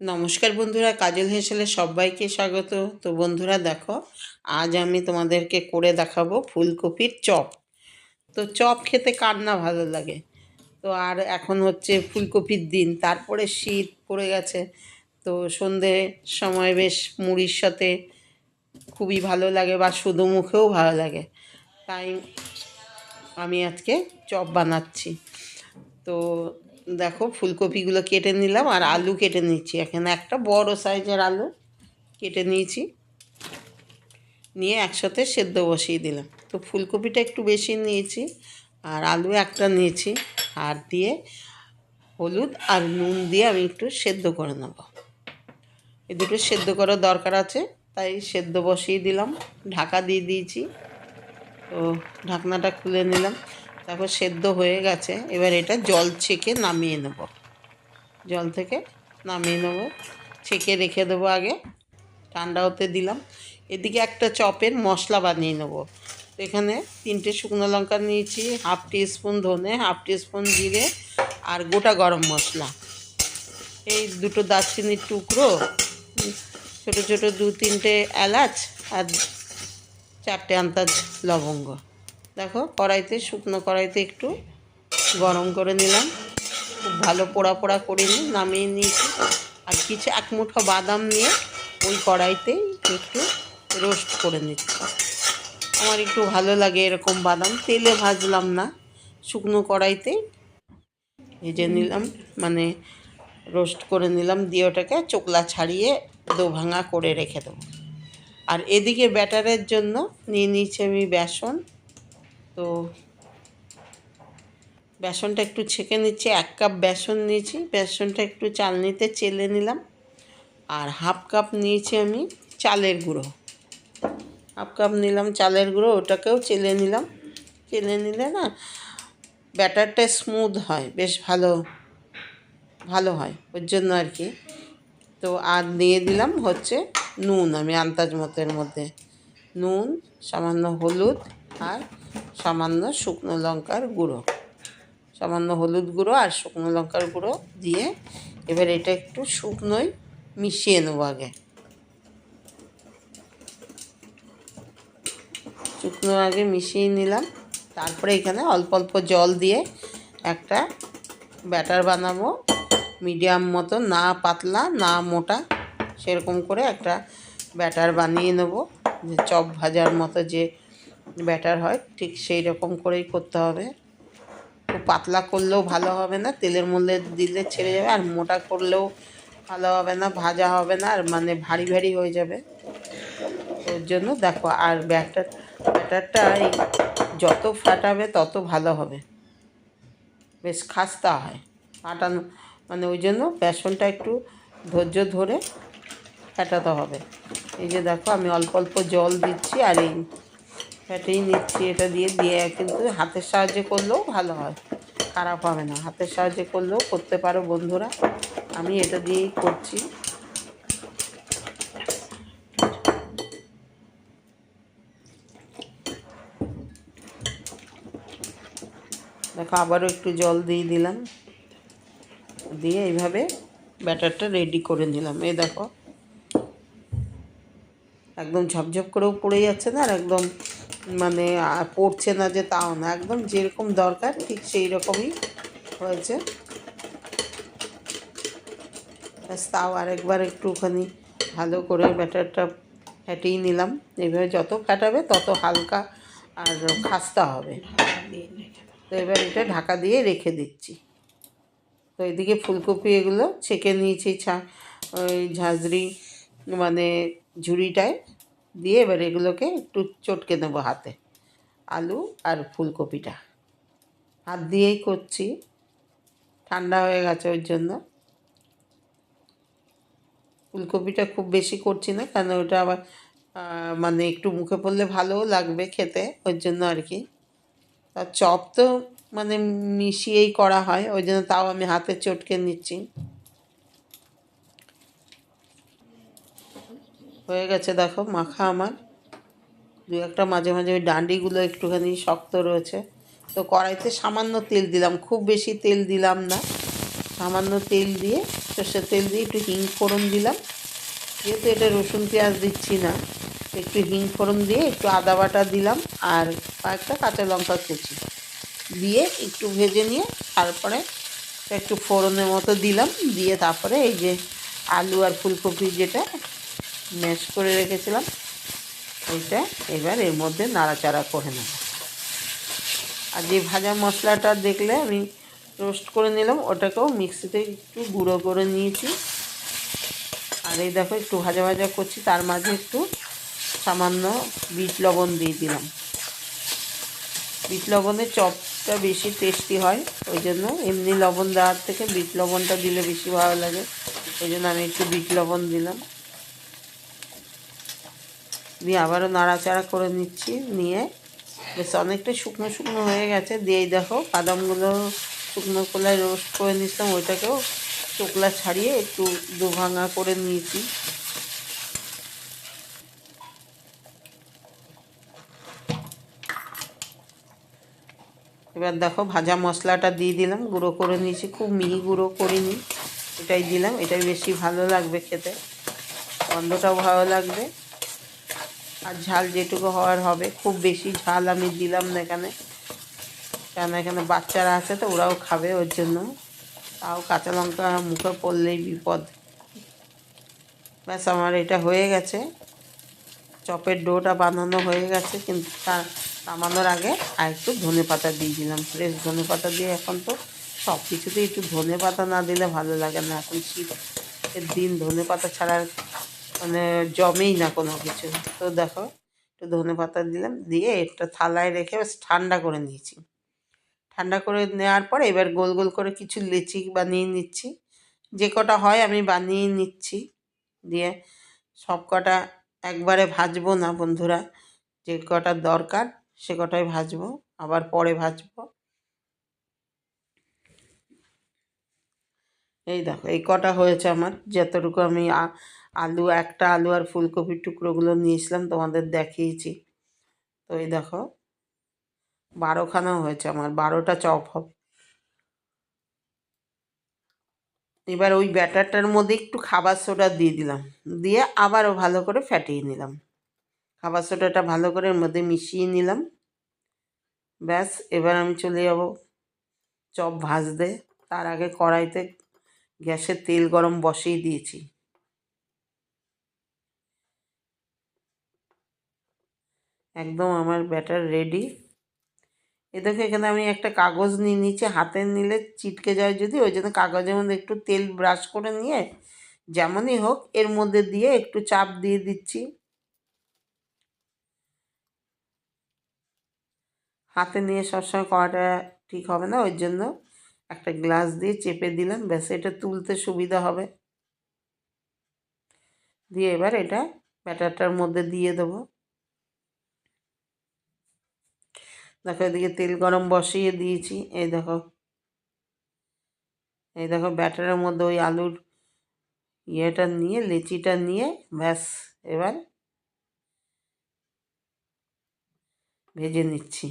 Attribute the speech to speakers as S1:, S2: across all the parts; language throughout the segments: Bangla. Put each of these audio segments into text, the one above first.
S1: নমস্কার বন্ধুরা, কাজল হেসেলে সবাইকে স্বাগত। তো বন্ধুরা দেখো, আজ আমি তোমাদেরকে করে দেখাবো ফুলকপির চপ। তো চপ খেতে কার না ভালো লাগে? তো আর এখন হচ্ছে ফুলকপির দিন, তারপরে শীত পড়ে গেছে। তো সন্ধে সময় বেশ মুড়ির সাথে খুবই ভালো লাগে বা শুধু মুখেও ভালো লাগে। তাই আমি আজকে চপ বানাচ্ছি। তো দেখো, ফুলকপিগুলো কেটে নিলাম আর আলু কেটে নিচ্ছি। এখানে একটা বড় সাইজের আলু কেটে নিয়েছি। নিয়ে একসাথে সেদ্ধ বসিয়ে দিলাম। তো ফুলকপিটা একটু বেশি নিয়েছি আর আলু একটা নিয়েছি। আর দিয়ে হলুদ আর নুন দিয়ে আমি একটু সেদ্ধ করে নেব। এ দুটো সেদ্ধ করার দরকার আছে, তাই সেদ্ধ বসিয়ে দিলাম। ঢাকা দিয়ে দিয়েছি। তো ঢাকনাটা খুলে নিলাম। তারপর সেদ্ধ হয়ে গেছে। এবার এটা জল ছেঁকে নামিয়ে নেব। জল থেকে নামিয়ে নেব। ছেঁকে রেখে দেবো আগে। ঠান্ডা হতে দিলাম। এদিকে একটা চপের মশলা বানিয়ে নেব। এখানে তিনটে শুকনো লঙ্কা নিয়েছি, হাফ স্পুন ধনে, হাফ স্পুন জিরে আর গোটা গরম মশলা। এই দুটো দারচিনির টুকরো, ছোটো ছোটো দু তিনটে এলাচ আর চারটে আন্তাজ লবঙ্গ। দেখো, কড়াইতে, শুকনো কড়াইতে একটু গরম করে নিলাম। খুব ভালো পোড়া পোড়া করে নিই নামিয়ে নিয়েছি। আর কিছু এক মুঠো বাদাম নিয়ে ওই কড়াইতেই একটু রোস্ট করে নিচ্ছি। আমার একটু ভালো লাগে এরকম বাদাম, তেলে ভাজলাম না। শুকনো কড়াইতে ভেজে নিলাম মানে রোস্ট করে নিলাম, দিয়ে ওটাকে চোকলা ছাড়িয়ে দো ভাঙা করে রেখে দেবো। আর এদিকে ব্যাটারের জন্য নিয়ে নিয়েছি আমি বেসন। তো বেসনটা একটু ছেঁকে নিচ্ছি, এক কাপ বেসন নিয়েছি, বেসনটা একটু চালনিতে চেলে নিলাম, আর হাফ কাপ নিয়েছি আমি চালের গুঁড়ো। হাফ কাপ নিলাম চালের গুঁড়ো, ওটাকেও চেলে নিলাম। চেলে নিলে না ব্যাটারটা স্মুথ হয়, বেশ ভালো ভালো হয়, ওর জন্য আর কি। তো আর দিয়ে দিলাম হচ্ছে নুন, আমি আন্দাজ মতের মধ্যে। নুন, সামান্য হলুদ, আর সামান্য শুকনো লঙ্কার গুঁড়ো। সামান্য হলুদ গুঁড়ো আর শুকনো লঙ্কার গুঁড়ো দিয়ে এবার এটা একটু শুকনোই মিশিয়ে নেব আগে। শুকনো আগে মিশিয়ে নিলাম। তারপরে এখানে অল্প অল্প জল দিয়ে একটা ব্যাটার বানাবো। মিডিয়াম মতো না পাতলা, না মোটা, সেরকম করে একটা ব্যাটার বানিয়ে নেব। যে চপ ভাজার মতো যে ব্যাটার হয়, ঠিক সেই রকম করেই করতে হবে। খুব পাতলা করলেও ভালো হবে না, তেলের মধ্যে দিলে ছেড়ে যাবে, আর মোটা করলেও ভালো হবে না, ভাজা হবে না, আর মানে ভারী ভারী হয়ে যাবে। ওর জন্য দেখো, আর ব্যাটার, ব্যাটারটা এই যত ফাটাবে তত ভালো হবে। বেশ খাস্তা হয়, ফাটানো মানে ওই জন্য বেসনটা একটু ধৈর্য ধরে ফাটাতে হবে। এই যে দেখো, আমি অল্প অল্প জল দিচ্ছি, আর এই ফেটেই নিচ্ছি, এটা দিয়ে দিয়ে কিন্তু হাতের সাহায্যে করলেও ভালো হয়। খারাপ হবে না, হাতের সাহায্যে করলেও করতে পারো বন্ধুরা। আমি এটা দিয়েই করছি। দেখো, আবারও একটু জল দিয়ে দিলাম। দিয়ে এইভাবে ব্যাটারটা রেডি করে নিলাম। এই দেখো, একদম ঝপঝপ করেও পড়ে যাচ্ছে না আর একদম মানে পড়ছে না যে তাও না, একদম যেরকম দরকার ঠিক সেই রকমই হয়েছে। ব্যাস, তাও আরেকবার একটুখানি ভালো করে ব্যাটারটা ফ্যাটিয়ে নিলাম। এইভাবে যত ফ্যাটাবে তত হালকা আর খাস্তা হবে। তো এবার এটা ঢাকা দিয়ে রেখে দিচ্ছি। তো এদিকে ফুলকপি এগুলো ছেঁকে নিয়েছি ছা ওই ঝাঁঝরি মানে ঝুড়িটায়। দিয়ে এবার এগুলোকে একটু চটকে নেব হাতে। আলু আর ফুলকপিটা। হাত দিয়েই করছি। ঠান্ডা হয়ে গেছে ওর জন্য। ফুলকপিটা খুব বেশি করছি না কারণ ওটা আবার মানে একটু মুখে পড়লে ভালোও লাগবে খেতে, ওর জন্য আর কি। চপ তো মানে মিশিয়েই করা হয় ওই জন্য তাও আমি হাতে চটকে নিচ্ছি। হয়ে গেছে, দেখো মাখা আমার। দু একটা মাঝে মাঝে ওই ডান্ডিগুলো একটুখানি শক্ত রয়েছে। তো কড়াইতে সামান্য তেল দিলাম, খুব বেশি তেল দিলাম না। সামান্য তেল দিয়ে সর্ষের তেল দিয়ে একটু হিং ফোড়ন দিলাম। যেহেতু এটা রসুন পেঁয়াজ দিচ্ছি না, একটু হিং ফোড়ন দিয়ে একটু আদা বাটা দিলাম আর কয়েকটা কাঁচা লঙ্কা কুচি দিয়ে একটু ভেজে নিয়ে তারপরে একটু ফোড়নের মতো দিলাম। দিয়ে তারপরে এই যে আলু আর ফুলকপি যেটা ম্যাশ করে রেখেছিলাম। ওইটা এবার এর মধ্যে নাড়াচাড়া করে নেব। আর যে ভাজা মশলাটা দেখলে আমি রোস্ট করে নিলাম, ওটাকেও মিক্সিতে একটু গুঁড়ো করে নিয়েছি। আর এই দেখো একটু ভাজা ভাজা করছি, তার মাঝে একটু সামান্য বিট লবণ দিয়ে দিলাম। বিট লবণের চপটা বেশি টেস্টি হয়, ওই জন্য এমনি লবণ দেওয়ার থেকে বিট লবণটা দিলে বেশি ভালো লাগে। ওই জন্য আমি একটু বিট লবণ দিলাম। দিয়ে আবারও নাড়াচাড়া করে নিচ্ছি, নিয়ে বেশ অনেকটা শুকনো শুকনো হয়ে গেছে। দিয়েই দেখো বাদামগুলো শুকনো কলায় রোস্ট করে নিচ্ছিলাম ওইটাকেও চোকলা ছাড়িয়ে একটু দু ভাঙা করে নিয়েছি। এবার দেখো ভাজা মশলাটা দিয়ে দিলাম, গুঁড়ো করে নিয়েছি, খুব মিহি গুঁড়ো করিনি, এটাই দিলাম, এটাই বেশি ভালো লাগবে খেতে, গন্ধটাও ভালো লাগবে। আর ঝাল যেটুকু হওয়ার হবে, খুব বেশি ঝাল আমি দিলাম না এখানে। কেন এখানে বাচ্চারা আছে তো, ওরাও খাবে ওর জন্য। তাও কাঁচা লঙ্কা মুখে পড়লেই বিপদ। ব্যাস, আমার এটা হয়ে গেছে। চপের ডোটা বানানো হয়ে গেছে, কিন্তু তা নামানোর আগে আর একটু ধনে পাতা দিয়ে দিলাম। ফ্রেশ ধনে পাতা দিয়ে এখন তো সব কিছুতেই একটু ধনে পাতা না দিলে ভালো লাগে না। এখন শীতের দিন ধনে পাতা ছাড়া মানে জমেই না কোনো কিছু। তো দেখো, একটু ধনে পাতা দিলাম, দিয়ে একটা থালায় রেখে ঠান্ডা করে নিয়েছি। ঠান্ডা করে নেওয়ার পর এবার গোল গোল করে কিছু লেচি বানিয়ে নিচ্ছি। যে কটা হয় আমি বানিয়ে নিচ্ছি। দিয়ে সব কটা একবারে ভাজবো না বন্ধুরা। যে কটা দরকার সে কটাই ভাজবো, আবার পরে ভাজবো। এই দেখো, এই কটা হয়েছে আমার। যতটুকু আমি আলু, একটা আলু আর ফুলকপির টুকরোগুলো নিয়েছিলাম, তোমাদের দেখিয়েছি। তো এই দেখো, বারোখানাও হয়েছে আমার, বারোটা চপ হবে। এবার ওই ব্যাটারটার মধ্যে একটু খাবার সোডা দিয়ে দিলাম। দিয়ে আবারও ভালো করে ফ্যাটিয়ে নিলাম। খাবার সোডাটা ভালো করে এর মধ্যে মিশিয়ে নিলাম। ব্যাস, এবার আমি চলে যাব চপ ভাজতে। তার আগে কড়াইতে গ্যাসে তেল গরম বসিয়ে দিয়েছি। একদম আমার ব্যাটার রেডি। এ দেখো, এখানে আমি একটা কাগজ নিয়ে নিচে হাতে নিলে চিটকে যায় যদি, ওই জন্য কাগজের মধ্যে একটু তেল ব্রাশ করে নিয়ে, যেমনই হোক, এর মধ্যে দিয়ে একটু চাপ দিয়ে দিচ্ছি। হাতে নিয়ে সবসময় করাটা ঠিক হবে না, ওই জন্য একটা গ্লাস দিয়ে চেপে দিলাম, ব্যাস এটা তুলতে সুবিধা হবে। দিয়ে এবার এটা ব্যাটারটার মধ্যে দিয়ে দেবো। দেখো এদিকে তেল গরম বসিয়ে দিয়েছি, এই দেখো। এই দেখো ব্যাটারের মধ্যে ওই আলুর ইয়েটা নিয়ে, লেচিটা নিয়ে ব্যাস এবার ভেজে নিচ্ছি।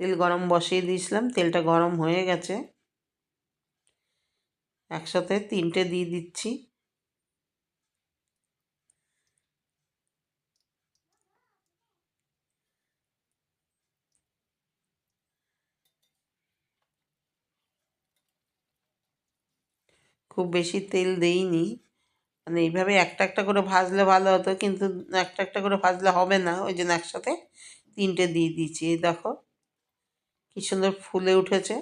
S1: তেল গরম বসিয়ে দিয়েছিলাম, তেলটা গরম হয়ে গেছে। একসাথে তিনটে দিয়ে দিচ্ছি। খুব বেশি তেল দেইনি। মানে এইভাবে একটা একটা করে ভাজলে ভালো হতো, কিন্তু একটা একটা করে ভাজলে হবে না, ওই জন্য একসাথে তিনটে দিয়ে দিয়েছি। দেখো। কি সুন্দর ফুলে উঠেছে।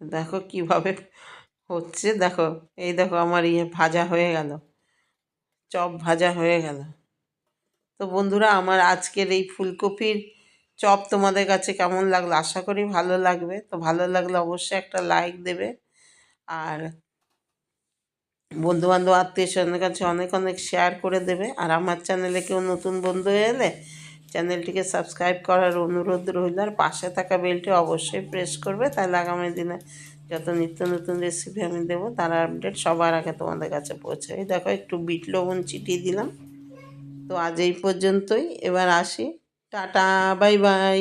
S1: দেখো কীভাবে হচ্ছে, দেখো, এই দেখো আমার ইয়ে ভাজা হয়ে গেল, চপ ভাজা হয়ে গেল। তো বন্ধুরা, আমার আজকের এই ফুলকপির চপ তোমাদের কাছে কেমন লাগল? আশা করি ভালো লাগবে। তো ভালো লাগলে অবশ্যই একটা লাইক দেবে। আর বন্ধুবান্ধব, আত্মীয় স্বজনের কাছে অনেক অনেক শেয়ার করে দেবে। আর আমার চ্যানেলে কেউ নতুন বন্ধু এলে চ্যানেলটিকে সাবস্ক্রাইব করার অনুরোধ রইল। আর পাশে থাকা বেলটি অবশ্যই প্রেস করবে। তাহলে আগামী দিনে যত নিত্য নতুন রেসিপি আমি দেবো, তার আপডেট সবার আগে তোমাদের কাছে পৌঁছে এই দেখো, একটু বিট লবণ চিটিয়ে দিলাম। তো আজ এই পর্যন্তই। এবার আসি। Tata bye bye